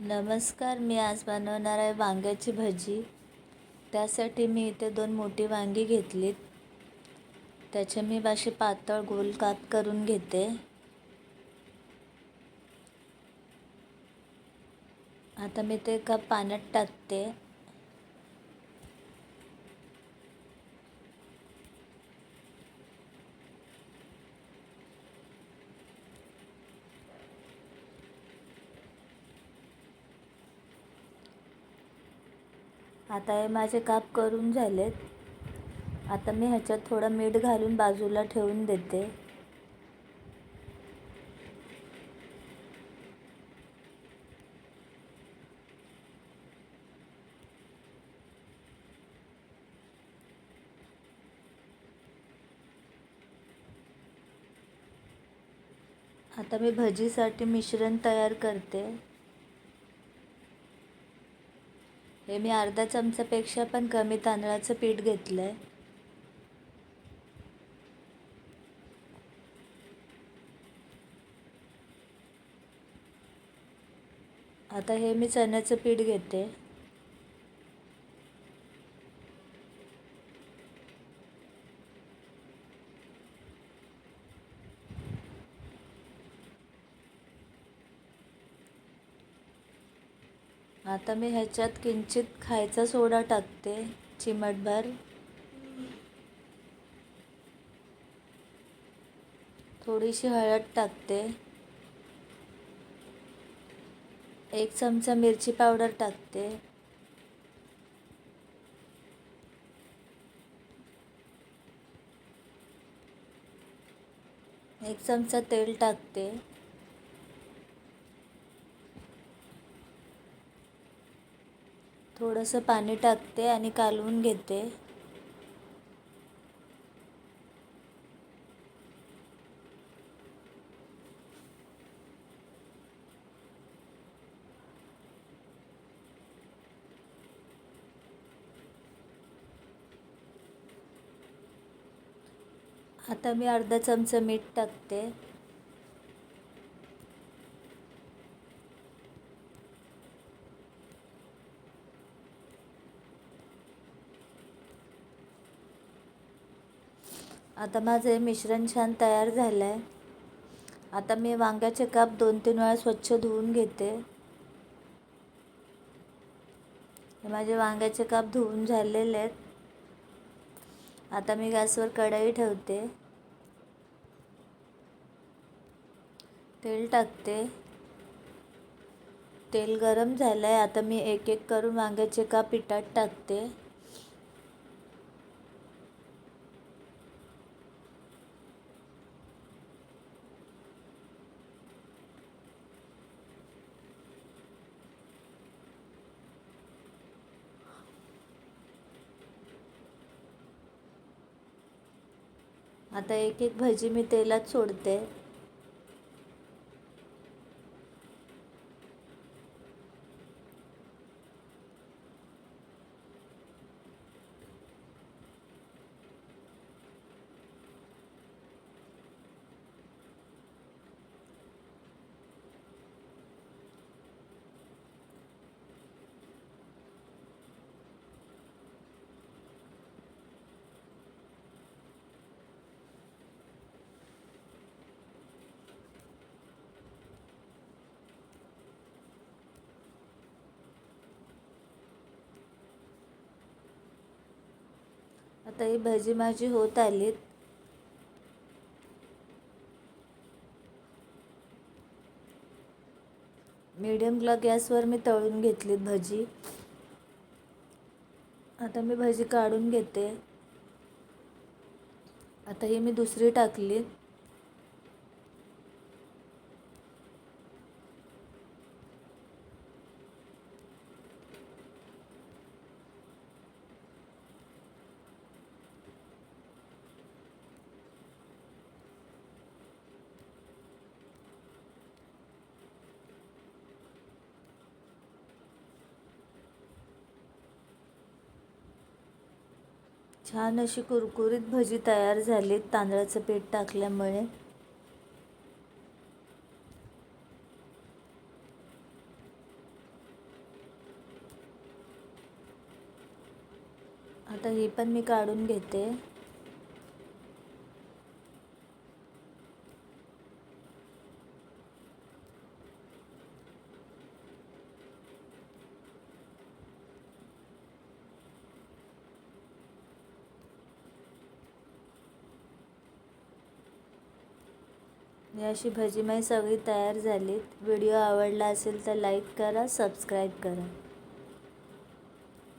नमस्कार मी आज बनवणार आहे वांग्याची भजी. त्यासाठी मी इथे दोन मोठी वांगी घेतलीत. त्याचे मी असे पातळ गोल काप करून घेते. आता मी ते एका पाण्यात टाकते. आता हे माझे काप करून झालेत. आता मी ह्याच्यात थोडं मीठ घालून बाजूला ठेवून देते. आता मी भजीसाठी मिश्रण तयार करते. हे मी अर्धा चमचापेक्षा पण कमी तांदळाचं पीठ घेतलं आहे आता हे मी चण्याचं पीठ घेते. आता मी ह्याच्यात किंचित खायचा सोडा टाकते चिमटभर. थोडीशी हळद टाकते. एक चमचा मिरची पावडर टाकते. एक चमचा तेल टाकते. थोडंसं पाणी टाकते आणि कालवून घेते. आता मी अर्धा चमचा मीठ टाकते. आता माझे मिश्रण छान तयार झालं आहे आता मी वांग्याचे काप दोन तीन वेळा स्वच्छ धुवून घेते. माझे वांग्याचे काप धुवून झालेले आहेत. आता मी गॅसवर कढई ठेवते. तेल टाकते. तेल गरम झालं आहे आता मी एक एक करून वांग्याचे काप पिठात टाकते. आता एक एक भजी मी तेलात सोडते. आता ही भजी माझी होत आलीत. मीडियमला गॅसवर मी तळून घेतलीत भजी. आता मी भजी काढून घेते. आता ही मी दुसरी टाकली छान अशी कुरकुरीत भजी तयार झाली तांदळाचं पीठ टाकल्यामुळे. आता ही पण मी काढून घेते. अशी भजी माई सगळी तयार झालीत. व्हिडिओ आवडला असेल तर लाईक करा सबस्क्राईब करा.